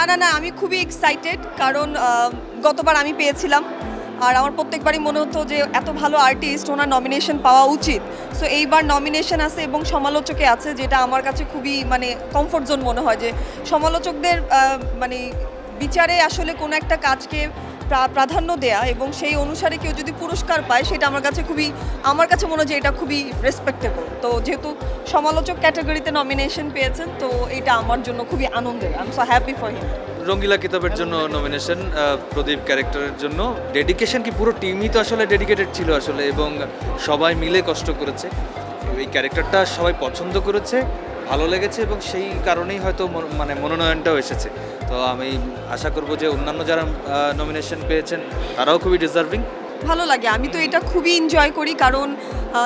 না না না, আমি খুবই এক্সাইটেড কারণ গতবার আমি পেয়েছিলাম। আর আমার প্রত্যেকবারই মনে হতো যে এত ভালো আর্টিস্ট ওনার নমিনেশন পাওয়া উচিত। সো এইবার নমিনেশন আছে এবং সমালোচকে আছে, যেটা আমার কাছে খুবই মানে কমফোর্ট জোন মনে হয় যে সমালোচকদের মানে বিচারে আসলে কোনো একটা কাজকে প্রাধান্য দেয়া এবং সেই অনুসারে কেউ যদি পুরস্কার পায়, সেটা আমার কাছে খুবই আমার কাছে মনে হয় যে এটা খুবই রেসপেক্টেবল তো যেহেতু সমালোচক ক্যাটাগরিতে নমিনেশন পেয়েছেন, তো এটা আমার জন্য খুবই আনন্দের। I am so happy for him Rangila কিতাবের জন্য নমিনেশন প্রদীপ ক্যারেক্টারের জন্য। ডেডিকেশন কি পুরো টিমই তো আসলে ডেডিকেটেড ছিল আসলে, এবং সবাই মিলে কষ্ট করেছে। এই ক্যারেক্টারটা সবাই পছন্দ করেছে। ভালো লেগেছে এবং সেই কারণেই হয়তো মন- মানে মনোনয়নটাও এসেছে। তো আমি আশা করব যে অন্যান্য যারা নমিনেশন পেয়েছেন, তারাও খুবই ডিজার্ভিং ভালো লাগে। আমি তো এটা খুবই এনজয় করি কারণ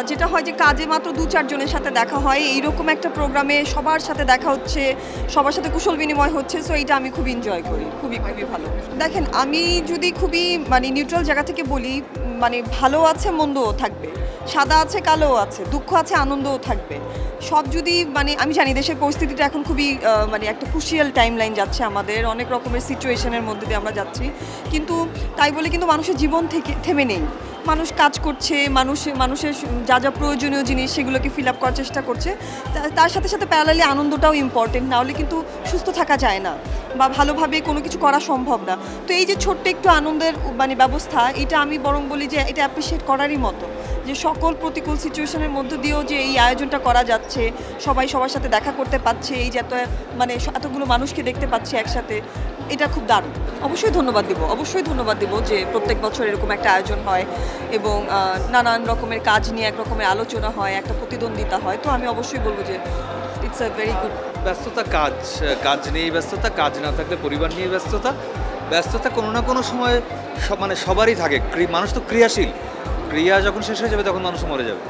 যেটা হয় যে কাজে মাত্র দু চারজনের সাথে দেখা হয়। এইরকম একটা প্রোগ্রামে সবার সাথে দেখা হচ্ছে, সবার সাথে কুশল বিনিময় হচ্ছে সো এটা আমি খুব এনজয় করি। খুবই খুবই ভালো। দেখেন, আমি যদি খুবই মানে নিউট্রাল জায়গা থেকে বলি মানে ভালো আছে, মন্দও থাকবে। সাদা আছে, কালোও আছে, দুঃখ আছে, আনন্দও থাকবে। সব যদি মানে আমি জানি দেশের পরিস্থিতিটা এখন খুবই মানে একটা ক্রুশিয়াল টাইম লাইন যাচ্ছে আমাদের, অনেক রকমের সিচুয়েশনের মধ্যে দিয়ে আমরা যাচ্ছি। কিন্তু তাই বলে কিন্তু মানুষের জীবন থেকে, থেমে নেই। মানুষ কাজ করছে, মানুষ, মানুষের যা যা প্রয়োজনীয় জিনিস সেগুলোকে ফিল আপ করার চেষ্টা করছে। তার সাথে সাথে প্যারালালি আনন্দটাও ইম্পর্টেন্ট নাহলে কিন্তু সুস্থ থাকা যায় না। বা ভালোভাবে কোনো কিছু করা সম্ভব না। তো এই যে ছোট্ট একটু আনন্দের মানে ব্যবস্থা, এটা আমি বরং বলি যে এটা অ্যাপ্রিসিয়েট করারই মতো। যে সকল প্রতিকূল সিচুয়েশনের মধ্য দিয়েও যে এই আয়োজনটা করা যাচ্ছে, সবাই সবার সাথে দেখা করতে পারছে, এই যে এত মানে এতগুলো মানুষকে দেখতে পাচ্ছে একসাথে, এটা খুব দারুণ। অবশ্যই ধন্যবাদ দিব, অবশ্যই ধন্যবাদ দিব যে প্রত্যেক বছর এরকম একটা আয়োজন হয় এবং নানান রকমের কাজ নিয়ে এক রকমের আলোচনা হয়, একটা প্রতিদ্বন্দ্বিতা হয়। তো আমি অবশ্যই বলব যে ইটস আ ভেরি গুড ব্যস্ততা কাজ কাজ নিয়েই ব্যস্ততা, কাজ না থাকলে পরিবার নিয়ে ব্যস্ততা। ব্যস্ততা কোনো না কোনো সময় সব মানে সবারই থাকে। মানুষ তো ক্রিয়াশীল। ক্রিয়া যখন শেষ হয়ে যাবে, তখন মানুষ মরে যাবে।